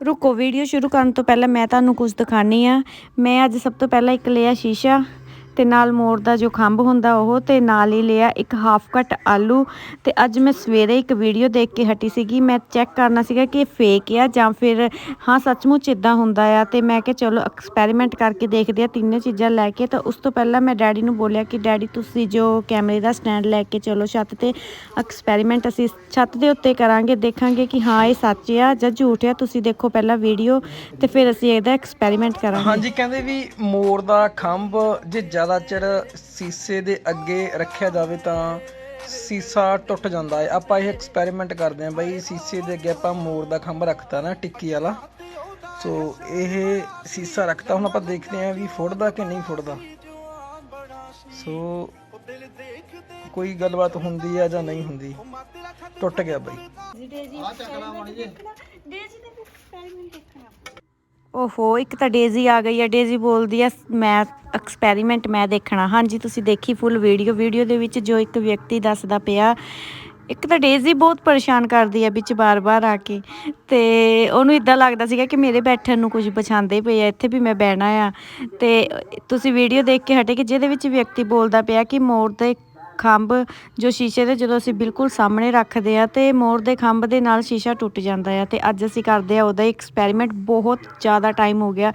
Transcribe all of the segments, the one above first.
ਰੁਕੋ ਵੀਡੀਓ ਸ਼ੁਰੂ ਕਰਨ ਤੋਂ ਪਹਿਲਾਂ ਮੈਂ ਤੁਹਾਨੂੰ ਕੁਝ ਦਿਖਾਣੀ ਆ ਮੈਂ ਅੱਜ ਸਭ ਤੋਂ ਪਹਿਲਾਂ ਇੱਕ ਲਿਆ ਸ਼ੀਸ਼ਾ। ਤੇ ਨਾਲ ਮੋਰ ਦਾ ਜੋ ਖੰਭ ਹੁੰਦਾ ਉਹ ਤੇ ਨਾਲ ਹੀ ਲਿਆ ਇੱਕ ਹਾਫ ਕੱਟ ਆਲੂ। ਤੇ ਅੱਜ ਮੈਂ ਸਵੇਰੇ ਇੱਕ ਵੀਡੀਓ ਦੇਖ ਕੇ ਹਟੀ ਸੀਗੀ। ਮੈਂ ਚੈੱਕ ਕਰਨਾ ਸੀਗਾ ਕਿ ਇਹ ਫੇਕ ਆ ਜਾਂ ਫਿਰ ਹਾਂ, ਸੱਚਮੁੱਚ ਇਦਾਂ ਹੁੰਦਾ ਆ। ਤੇ ਮੈਂ ਕਿਹਾ ਚਲੋ ਐਕਸਪੈਰੀਮੈਂਟ ਕਰਕੇ ਦੇਖਦੇ ਆ ਤਿੰਨੇ ਚੀਜ਼ਾਂ ਲੈ ਕੇ। ਤਾਂ ਉਸ ਤੋਂ ਪਹਿਲਾਂ ਮੈਂ ਡੈਡੀ ਨੂੰ ਬੋਲਿਆ ਕਿ ਡੈਡੀ ਤੁਸੀਂ ਜੋ ਕੈਮਰੇ ਦਾ ਸਟੈਂਡ ਲੈ ਕੇ ਚਲੋ ਛੱਤ ਤੇ ਐਕਸਪੈਰੀਮੈਂਟ ਅਸੀਂ ਛੱਤ ਦੇ ਉੱਤੇ ਕਰਾਂਗੇ, ਦੇਖਾਂਗੇ ਕਿ ਹਾਂ, ਇਹ ਸੱਚ ਆ ਜਾਂ ਝੂਠ ਆ। ਤੁਸੀਂ ਦੇਖੋ ਪਹਿਲਾਂ ਵੀਡੀਓ ਤੇ ਫਿਰ ਅਸੀਂ ਇਹਦਾ ਐਕਸਪੈਰੀਮੈਂਟ ਕਰਾਂਗੇ। ਹਾਂਜੀ, ਕਹਿੰਦੇ ਵੀ ਮੋਰ ਦਾ ਖੰਭ ਜੇ ਜ਼ਿਆਦਾ ਚਿਰ ਸੀਸੇ ਦੇ ਅੱਗੇ ਰੱਖਿਆ ਜਾਵੇ ਤਾਂ ਸੀਸਾ ਟੁੱਟ ਜਾਂਦਾ ਹੈ। ਆਪਾਂ ਇਹ ਐਕਸਪੈਰੀਮੈਂਟ ਕਰਦੇ ਹਾਂ ਬਾਈ ਸੀਸੇ ਦੇ ਅੱਗੇ ਆਪਾਂ ਮੋਰ ਦਾ ਖੰਭ ਰੱਖਤਾ ਨਾ ਟਿੱਕੀ ਵਾਲਾ। ਸੋ ਇਹ ਸੀਸਾ ਰੱਖਤਾ। ਹੁਣ ਆਪਾਂ ਦੇਖਦੇ ਹਾਂ ਵੀ ਫੁੱਟਦਾ ਕਿ ਨਹੀਂ ਫੁੱਟਦਾ। ਸੋ ਕੋਈ ਗੱਲਬਾਤ ਹੁੰਦੀ ਆ ਜਾਂ ਨਹੀਂ ਹੁੰਦੀ ਟੁੱਟ ਗਿਆ ਬਾਈ। ਓਹੋ, ਇੱਕ ਤਾਂ ਡੇਜ਼ੀ ਆ ਗਈ ਆ ਡੇਜ਼ੀ ਬੋਲਦੀ ਆ ਮੈਂ ਐਕਸਪੈਰੀਮੈਂਟ ਮੈਂ ਦੇਖਣਾ। ਹਾਂਜੀ, ਤੁਸੀਂ ਦੇਖੀ ਫੁੱਲ ਵੀਡੀਓ ਵੀਡੀਓ ਦੇ ਵਿੱਚ ਜੋ ਇੱਕ ਵਿਅਕਤੀ ਦੱਸਦਾ ਪਿਆ, ਇੱਕ ਤਾਂ ਡੇਜ਼ੀ ਬਹੁਤ ਪਰੇਸ਼ਾਨ ਕਰਦੀ ਆ ਵਿੱਚ ਬਾਰ-ਬਾਰ ਆ ਕੇ। ਤੇ ਉਹਨੂੰ ਇਦਾਂ ਲੱਗਦਾ ਸੀਗਾ ਕਿ ਮੇਰੇ ਬੈਠਣ ਨੂੰ ਕੁਝ ਪਛਾਣਦੇ ਪਏ ਆ, ਇੱਥੇ ਵੀ ਮੈਂ ਬਹਿਣਾ ਆ। ਤੇ ਤੁਸੀਂ ਵੀਡੀਓ ਦੇਖ ਕੇ ਹਟੇ ਕਿ ਜਿਹਦੇ ਵਿੱਚ ਵਿਅਕਤੀ ਬੋਲਦਾ ਪਿਆ ਕਿ ਮੋਰ ਦੇ ਖੰਭ ਜੋ ਸ਼ੀਸ਼ੇ ਦੇ ਜਦੋਂ ਅਸੀਂ ਬਿਲਕੁਲ ਸਾਹਮਣੇ ਰੱਖਦੇ ਆ ਤੇ ਮੋਰ ਦੇ ਖੰਭ ਦੇ ਨਾਲ ਸ਼ੀਸ਼ਾ ਟੁੱਟ ਜਾਂਦਾ ਆ ਤੇ ਅੱਜ ਅਸੀਂ ਕਰਦੇ ਆ ਉਹਦਾ ਐਕਸਪੈਰੀਮੈਂਟ ਬਹੁਤ ਜ਼ਿਆਦਾ ਟਾਈਮ ਹੋ ਗਿਆ,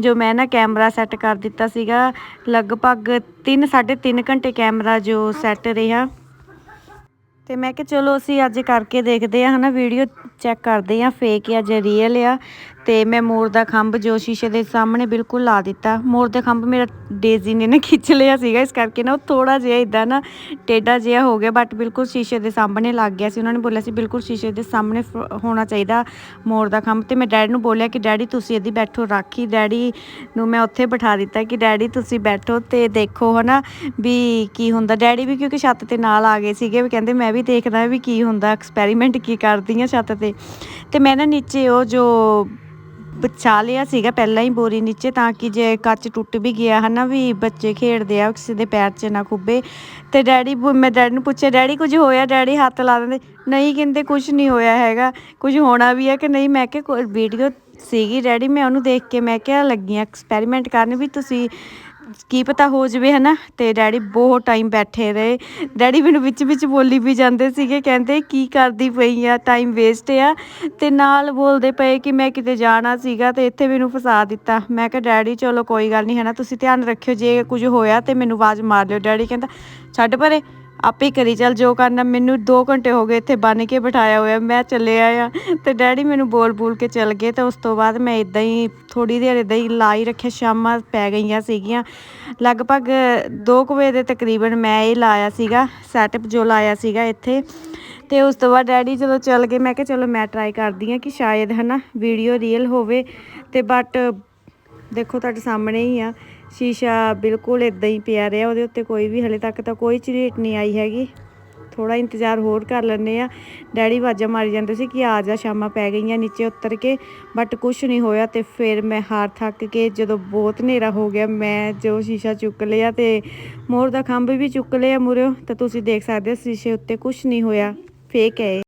ਜੋ ਮੈਂ ਨਾ ਕੈਮਰਾ ਸੈੱਟ ਕਰ ਦਿੱਤਾ ਸੀਗਾ, ਲਗਭਗ 3 3.5 ਘੰਟੇ ਕੈਮਰਾ ਜੋ ਸੈੱਟ ਰਿਹਾ। ਤੇ ਮੈਂ ਕਿਹਾ ਚਲੋ ਅਸੀਂ ਅੱਜ ਕਰਕੇ ਦੇਖਦੇ ਆ, ਹਨਾ ਵੀਡੀਓ ਚੈੱਕ ਕਰਦੇ ਆ ਫੇਕ ਆ ਜਾਂ ਰੀਅਲ ਆ। ਤੇ ਮੈਂ ਮੋਰ ਦਾ ਖੰਭ ਜੋ ਸ਼ੀਸ਼ੇ ਦੇ ਸਾਹਮਣੇ ਬਿਲਕੁਲ ਲਾ ਦਿੱਤਾ। ਮੋਰ ਦਾ ਖੰਭ ਮੇਰਾ ਡੇਜ਼ੀ ਨੇ ਨਾ ਖਿੱਚ ਲਿਆ ਸੀਗਾ, ਇਸ ਕਰਕੇ ਨਾ ਉਹ ਥੋੜਾ ਜਿਹਾ ਇਦਾਂ ਨਾ ਟੇਡਾ ਜਿਹਾ ਹੋ ਗਿਆ ਬਟ ਬਿਲਕੁਲ ਸ਼ੀਸ਼ੇ ਦੇ ਸਾਹਮਣੇ ਲੱਗ ਗਿਆ ਸੀ। ਉਹਨਾਂ ਨੇ ਬੋਲਿਆ ਸੀ, ਬਿਲਕੁਲ ਸ਼ੀਸ਼ੇ ਦੇ ਸਾਹਮਣੇ ਫ- ਹੋਣਾ ਚਾਹੀਦਾ ਮੋਰ ਦਾ ਖੰਭ। ਤੇ ਮੈਂ ਡੈਡੀ ਨੂੰ ਬੋਲਿਆ ਕਿ ਡੈਡੀ ਤੁਸੀਂ ਇਹਦੀ ਬੈਠੋ, ਰਾਖੀ ਡੈਡੀ ਨੂੰ ਮੈਂ ਉੱਥੇ ਬਿਠਾ ਦਿੱਤਾ ਕਿ ਡੈਡੀ ਤੁਸੀਂ ਬੈਠੋ ਤੇ ਦੇਖੋ ਹਨਾ ਵੀ ਕੀ ਹੁੰਦਾ। ਡੈਡੀ ਵੀ ਕਿਉਂਕਿ ਛੱਤ ਤੇ ਨਾਲ ਆ ਗਏ ਸੀਗੇ, ਵੀ ਕਹਿੰਦੇ ਮੈਂ ਵੀ ਦੇਖਦਾ ਵੀ ਕੀ ਹੁੰਦਾ, ਐਕਸਪੈਰੀਮੈਂਟ ਕੀ ਕਰਦੀ ਆ ਛੱਤ ਤੇ। ਤੇ ਮੈਂ ਨਾ ਨੀਚੇ ਉਹ ਜੋ ਬਚਾ ਲਿਆ ਸੀਗਾ, ਪਹਿਲਾਂ ਹੀ ਬੋਰੀ ਨੀਚੇ, ਤਾਂ ਕਿ ਜੇ ਕੱਚ ਟੁੱਟ ਵੀ ਗਿਆ ਹਨਾ, ਵੀ ਬੱਚੇ ਖੇਡਦੇ ਆ, ਕਿਸੇ ਦੇ ਪੈਰ 'ਚ ਨਾ ਖੁੱਬੇ। ਤੇ ਡੈਡੀ ਬੋ- ਮੈਂ ਡੈਡੀ ਨੂੰ ਪੁੱਛਿਆ, ਡੈਡੀ, ਕੁਝ ਹੋਇਆ? ਡੈਡੀ ਹੱਥ ਲਾ ਦਿੰਦੇ। ਨਹੀਂ ਕਹਿੰਦੇ ਕੁਝ ਨਹੀਂ ਹੋਇਆ ਹੈਗਾ। ਕੁਝ ਹੋਣਾ ਵੀ ਹੈ ਕਿ ਨਹੀਂ? ਮੈਂ ਕਿਹਾ, ਕੋਈ ਵੀਡੀਓ ਸੀਗੀ ਡੈਡੀ? ਮੈਂ ਉਹਨੂੰ ਦੇਖ ਕੇ, ਮੈਂ ਕਿਹਾ, ਲੱਗੀ ਐਕਸਪੈਰੀਮੈਂਟ ਕਰਨ ਵੀ ਤੁਸੀਂ ਕੀ ਪਤਾ ਹੋ ਜਵੇ ਹਨਾ, ਤੇ ਡੈਡੀ ਬਹੁਤ ਟਾਈਮ ਬੈਠੇ ਰਹੇ। ਡੈਡੀ ਮੈਨੂੰ ਵਿੱਚ ਵਿੱਚ ਬੋਲੀ ਵੀ ਜਾਂਦੇ ਸੀਗੇ, ਕਹਿੰਦੇ ਕੀ ਕਰਦੀ ਪਈ ਆ ਟਾਈਮ ਵੇਸਟ ਆ। ਤੇ ਨਾਲ ਬੋਲਦੇ ਪਏ ਕਿ ਮੈਂ ਕਿਤੇ ਜਾਣਾ ਸੀਗਾ ਤੇ ਇੱਥੇ ਮੈਨੂੰ ਫਸਾ ਦਿੱਤਾ। ਮੈਂ ਕਿਹਾ, ਡੈਡੀ, ਚਲੋ ਕੋਈ ਗੱਲ ਨਹੀਂ ਹਨਾ, ਤੁਸੀਂ ਧਿਆਨ ਰੱਖਿਓ, ਜੇ ਕੁਝ ਹੋਇਆ ਤੇ ਮੈਨੂੰ ਆਵਾਜ਼ ਮਾਰ ਲਿਓ। ਡੈਡੀ ਕਹਿੰਦਾ, ਛੱਡ ਪਰੇ। ਆਪੇ ਕਰੀ, ਚੱਲ ਜੋ ਕਰਨਾ, ਮੈਨੂੰ 2 ਘੰਟੇ ਹੋ ਗਏ ਇੱਥੇ ਬੰਨ ਕੇ ਬਿਠਾਇਆ ਹੋਇਆ, ਮੈਂ ਚੱਲਿਆ ਆ ਤੇ ਡੈਡੀ ਮੈਨੂੰ ਬੋਲ ਬੋਲ ਕੇ ਚੱਲ ਗਏ ਤੇ ਉਸ ਤੋਂ ਬਾਅਦ ਮੈਂ ਇਦਾਂ ਹੀ ਥੋੜੀ ਦੇਰ ਇਦਾਂ ਹੀ ਲਾਈ ਰੱਖਿਆ ਸ਼ਾਮਾਂ ਪੈ ਗਈਆਂ ਸੀਗੀਆਂ। ਲਗਭਗ 2 ਵਜੇ ਦੇ ਤਕਰੀਬਨ ਮੈਂ ਇਹ ਲਾਇਆ ਸੀਗਾ ਸੈਟਅਪ ਜੋ ਲਾਇਆ ਸੀਗਾ ਇੱਥੇ। ਤੇ ਉਸ ਤੋਂ ਬਾਅਦ ਡੈਡੀ ਜਦੋਂ ਚੱਲ ਗਏ, ਮੈਂ ਕਿਹਾ ਚਲੋ ਮੈਂ ਟਰਾਈ ਕਰਦੀ ਆ ਕਿ ਸ਼ਾਇਦ ਹਨਾ ਵੀਡੀਓ ਰੀਅਲ ਹੋਵੇ ਤੇ ਬਟ ਦੇਖੋ ਤੁਹਾਡੇ ਸਾਹਮਣੇ ਹੀ ਆ। ਸ਼ੀਸ਼ਾ ਬਿਲਕੁਲ ਇਦਾਂ ਹੀ ਪਿਆ ਰਿਹਾ, ਉਹਦੇ ਉੱਤੇ ਕੋਈ ਵੀ ਹਲੇ ਤੱਕ ਤਾਂ ਕੋਈ ਝਰੀਟ ਨਹੀਂ ਆਈ ਹੈਗੀ। ਥੋੜਾ ਇੰਤਜ਼ਾਰ ਹੋਰ ਕਰ ਲੈਂਦੇ ਆ ਡੈਡੀ ਵਾਜਾ ਮਾਰੀ ਜਾਂਦੇ ਸੀ ਕਿ ਆ ਜਾ, ਸ਼ਾਮਾਂ ਪੈ ਗਈਆਂ ਨੀਚੇ ਉਤਰ ਕੇ ਬਟ ਕੁਝ ਨਹੀਂ ਹੋਇਆ ਤੇ ਫਿਰ ਮੈਂ ਹਾਰ ਥੱਕ ਕੇ ਜਦੋਂ ਬਹੁਤ ਹਨੇਰਾ ਹੋ ਗਿਆ, ਮੈਂ ਜੋ ਸ਼ੀਸ਼ਾ ਚੁੱਕ ਲਿਆ ਤੇ ਮੋਰ ਦਾ ਖੰਭ ਵੀ ਚੁੱਕ ਲਿਆ ਮੁਰਿਓ, ਤਾਂ ਤੁਸੀਂ ਦੇਖ ਸਕਦੇ ਹੋ ਸ਼ੀਸ਼ੇ ਉੱਤੇ ਕੁਝ ਨਹੀਂ ਹੋਇਆ ਫੇਕ ਹੈ